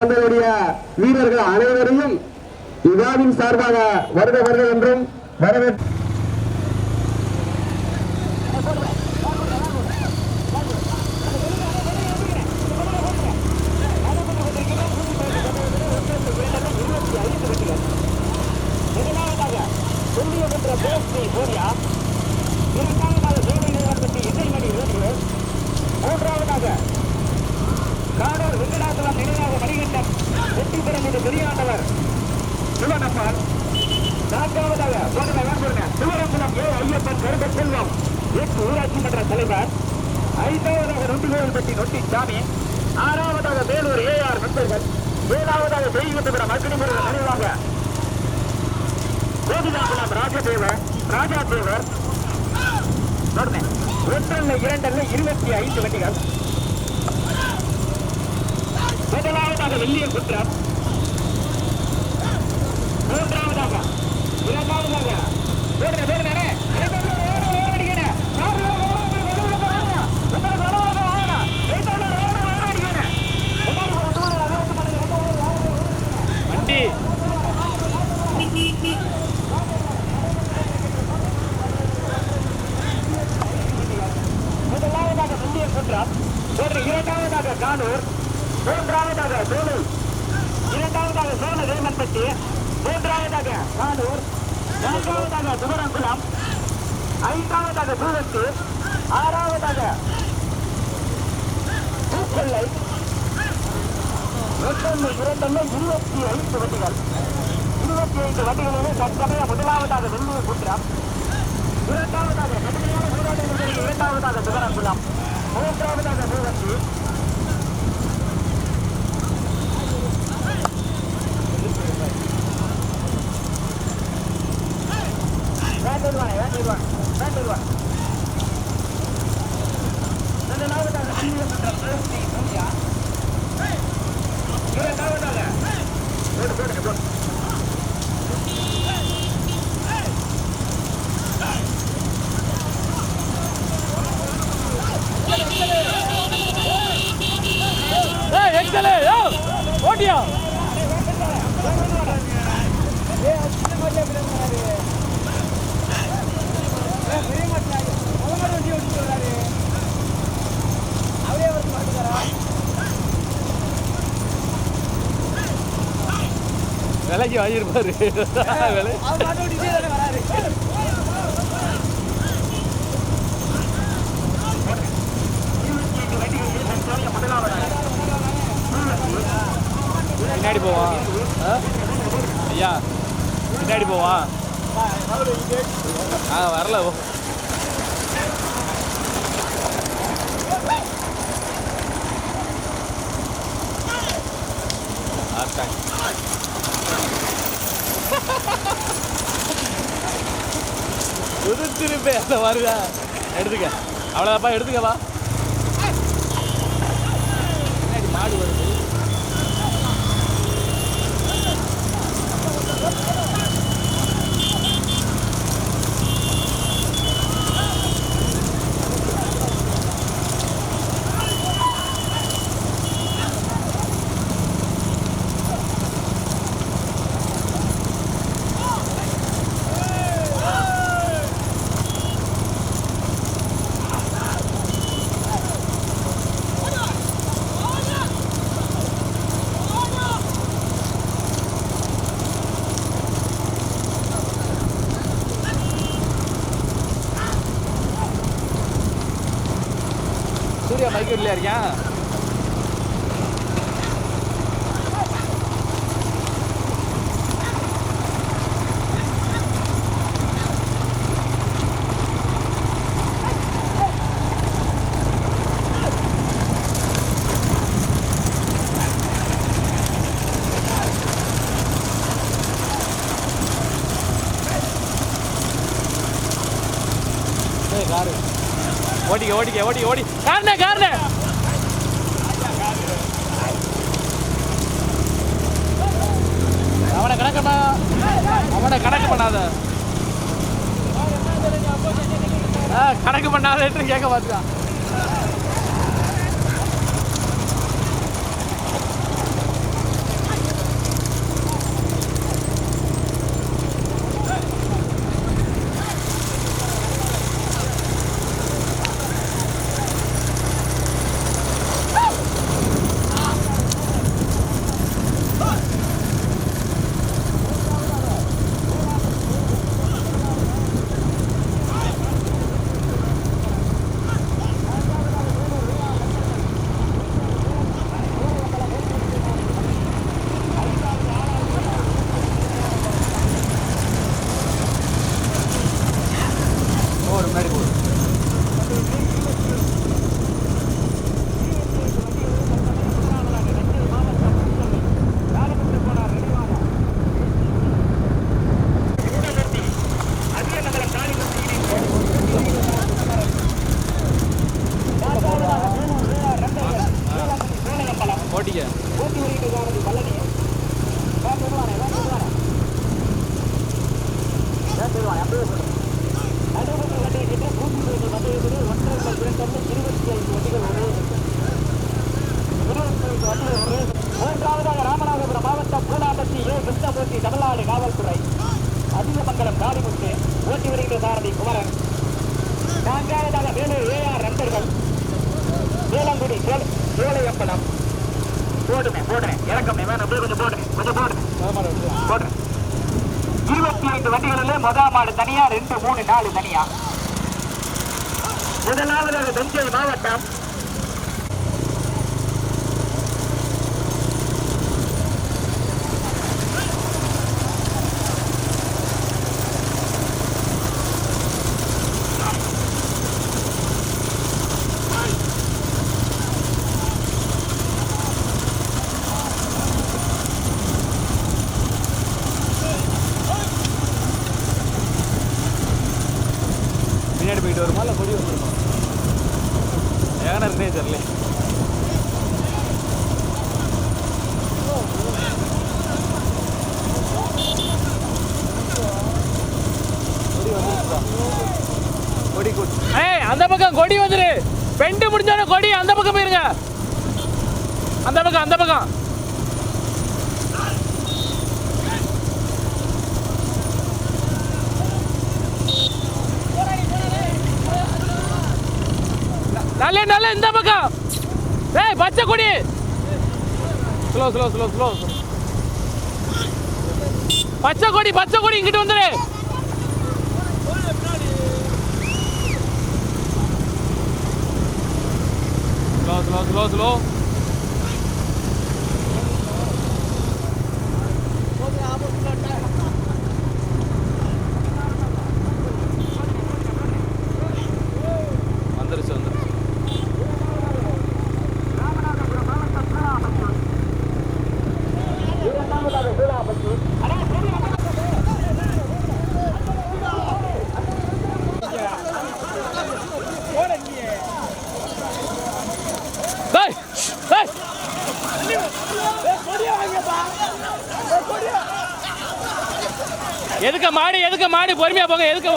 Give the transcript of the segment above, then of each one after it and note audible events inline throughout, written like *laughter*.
தங்களுடைய வீரர்கள் அனைவரையும் விழாவின் சார்பாக வருக வருக என்றும் வரவேற்று மூன்றாவதாக சொல்லிய என்ற நான்காவதாக போடுங்க வேண்டுங்க சிவரங்குளம் ஏ ஐயப்பன் கருட செல்வம். எட்டு ஊராட்சி மன்ற தலைவர். ஐந்தாவதாக நொண்டிகோவில்பட்டி நொட்டி சாமி ஆறாவதாக வேலூர் ஏஆர் நண்பர்கள். ஏழாவதாக தெய்வத்திடம் அக்னி முருகன் நினைவாக கோபிதாபுரம் ராஜதேவர் ராஜா தேவர் ஒன்றல்ல இரண்டல்ல இருபத்தி ஐந்து வண்டிகள். முதலாவதாக வெள்ளிய குற்றம். மூன்றாவதாக இரண்டாவதாக கானூர் மூன்றாவதாக சோலை இரண்டாவதாக சோழ வேமன்பட்டி மூன்றாவதாக கானூர் நான்காவதாக துவரங்குளம் ஐந்தாவதாக சூரத்து ஆறாவதாக பூக்கொள்ளை ஒன்றொன்று இரண்டொன்று இருபத்தி ஐந்து வண்டிகள். இருபத்தி ஐந்து வண்டிகளிலே தற்சமய முதலாவதாக வெள்ளூர் குன்றம் இரண்டாவதாக கடுமையான போராட்டங்களுக்கு இரண்டாவதாக சிவரங்குளம் மூன்றாவதாக மூவத்தி ஓட்டியா விலைக்கு வாங்கியிருப்பாரு. *laughs* விலை பின்னாடி போவான் ஆ? ஐயா பின்னாடி போவா. ஆ வரல போ. ஆட்டாங்க உதிர்த்திருப்பே அந்த வருதா எடுத்துக்க. அவ்வளோதாப்பா எடுத்துக்கவா. பின்னாடி மாடு வருது இருக்கியா ஏய், காரு ஓடிக்க ஓடிக்க ஓடி ஓடி. காரணே காரணே அவனை கணக்கு பண்ணா அவனை கணக்கு பண்ணாத. கணக்கு பண்ணாதேன்னு கேட்க பார்த்துக்கான் நான்காவதாக வேலூர் ஏ ஆர் ரங்கர்கள் வேளாங்குடி சோழையப்பனம் போடுமே போடுறேன் இறக்கம் வேணும். கொஞ்சம் போடுறேன் கொஞ்சம் போடுறேன் போடுறேன் இருபத்தி ஐந்து வண்டிகளில் முதல் மாடு தனியா ரெண்டு மூணு நாலு தனியா. முதலாவதாக தஞ்சை மாவட்டம் பக்கம் கொடி வந்துரு. பெண்டு முடிஞ்சோடனே கொடி அந்த பக்கம் போயிருங்க. அந்த பக்கம் அந்த பக்கம். நல்ல நல்ல இந்த பக்கம். ஏய் பச்சை கொடி. ஸ்லோ ஸ்லோ ஸ்லோ ஸ்லோ பச்சை கொடி பச்சை கொடி இங்கிட்டு வந்துடு வந்துரு ஸ்லோ ஸ்லோ ஸ்லோ ஸ்லோ வந்துருச்சு வந்துருச்சு டேய் டேய் எதுக்க மாடு மாடு பொறுமையா போங்க எதுக்க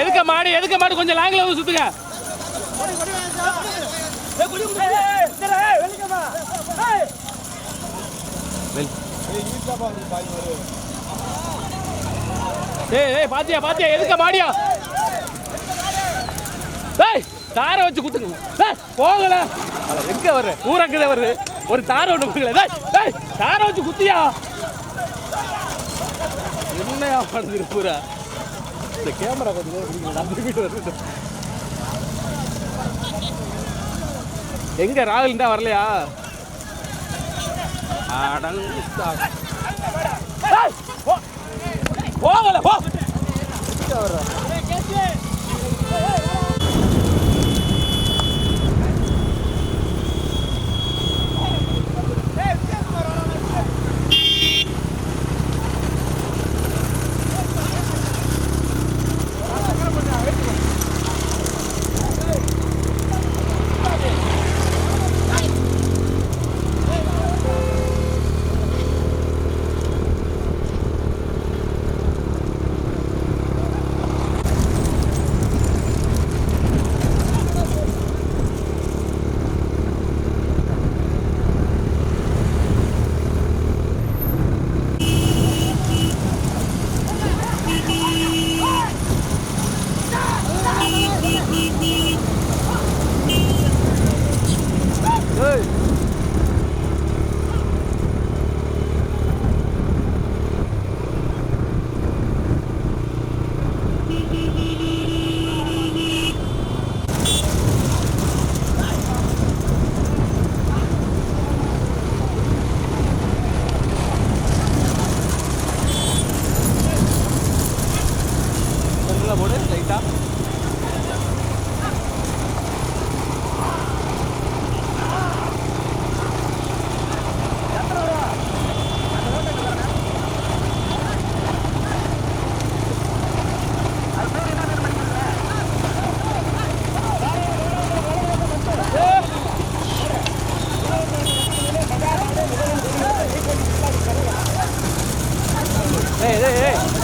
எதுக்க மாடு எதுக்க மாடு கொஞ்சம் லாங்கில் வந்து சுத்துங்க. ஏய் ஏய் பாத்தியா பாத்தியா எதுக்க மாடியா? டேய் தாரை வச்சு குத்துங்க. போகல எங்க வர்ற? ஊரக்குதே வருது. ஒரு தாரை ஒன்று கொடுக்கல டேய் தாரை வச்சு குத்தியா? என்னையா பண்ணுது பூரா? இந்த கேமரா கொஞ்சம் நான் திரும்பிட்டு வருது எங்க ராகுல் தான் வரலையா? அடங்கா டேய், போ- போகல போ. ஏய்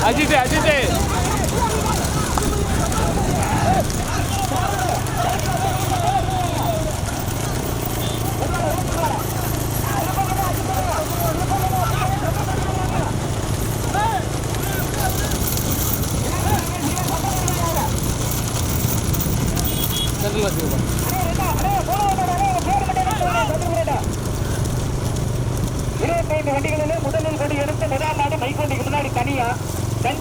அஜித் அஜித் சென்ட்ரல் வச்சுருக்கோம் இருபத்தைந்து வண்டிகளிலே முதலில்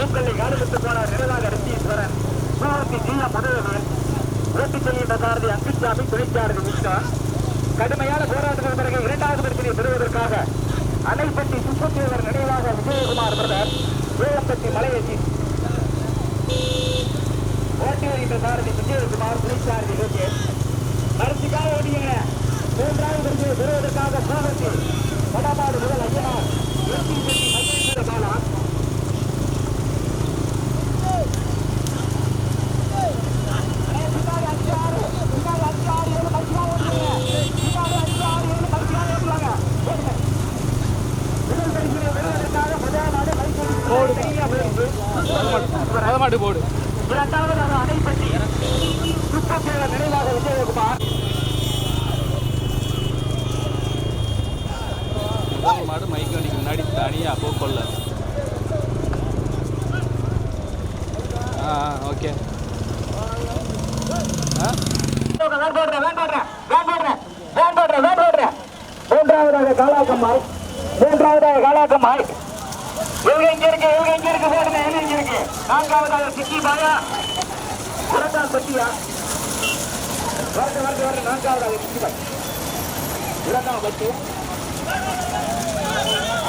பூக்கல்லை காலிவிட்டு போன நிழலாக ரத்தீஸ்வரன் சிவகாசி ஜீயா மதுரவன் ஓட்டிச் செல்கின்ற சாரதி அங்குச்சாமி துணைச்சாரதி விஷ்ணா கடுமையான போராட்டத்திற்கு பிறகு இரண்டாவது விருதினை பெறுவதற்காக அணைப்பட்டி சுப்பத்தேவர் நினைவாக விஜயகுமார் பிரதர் வேளப்பட்டி மலையேசி ஓட்டி வருகின்ற சாரதி விஜயகுமார் துணைச்சாரதி லோகேஷ். மருத்துக்காக மூன்றாவது பெறுவதற்காக சிவகாசி வடபாடு முதல் ஐயனார் ஓகே. மூன்றாவதாக காலாக்கம்மாள். மூன்றாவதாக காலாக்கம்மாள். இவங்க இங்க இருக்கு இவங்க இங்க இருக்கு போடுங்க என்ன இங்க இருக்கு. நான்காவதாக சிக்கி பாயா இரண்டா சத்தியா வரட்டு வரட்டு வரட்டு நான்காவதாக சிக்கி பாய் இரண்டாம் பத்து